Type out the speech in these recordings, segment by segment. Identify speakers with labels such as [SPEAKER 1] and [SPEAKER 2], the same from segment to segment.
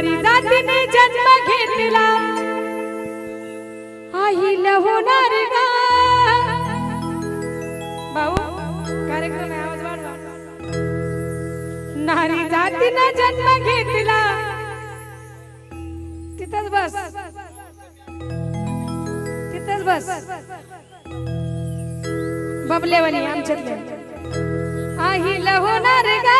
[SPEAKER 1] नारी जातीने जन्म घेतला. आई होणार गा भाऊ कार्यक्रम आवाज वाढवा. नारी जातीने जन्म घेतला. तिथंच बस. तिथंच बस. बबलेवानी आमच्यातले. आई होणार गा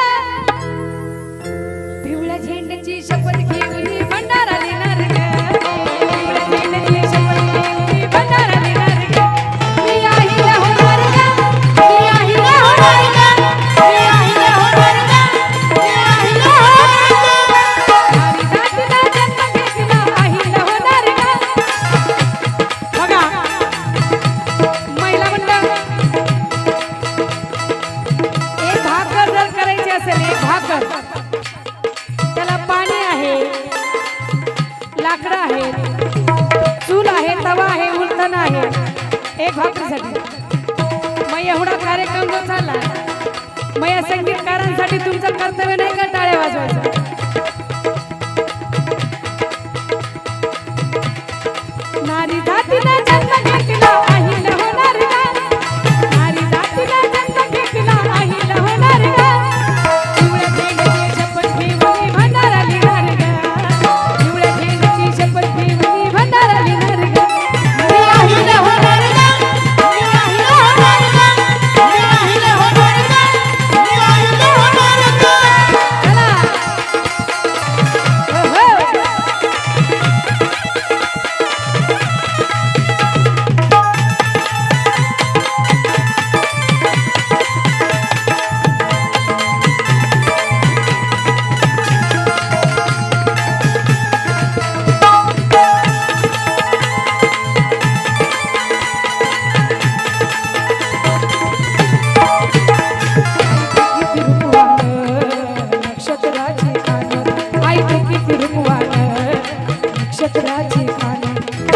[SPEAKER 1] बसले भाकर त्याला पाणी आहे लाकडं आहे चूल आहे तवा आहे उलथण आहे. हे भाकरीसाठी. मग एवढा कार्यक्रम जो झाला मग या संगीतकारांसाठी तुमचं कर्तव्य नाही का टाळ्या वाजवायचं?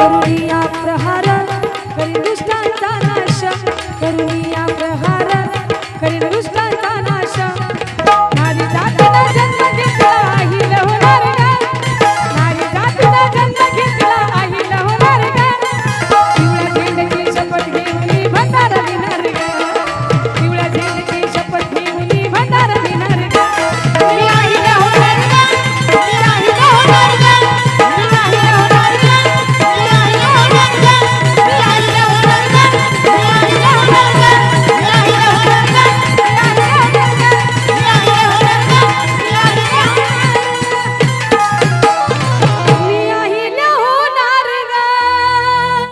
[SPEAKER 1] करूया प्रहार करी दुष्टांचा नाश करूया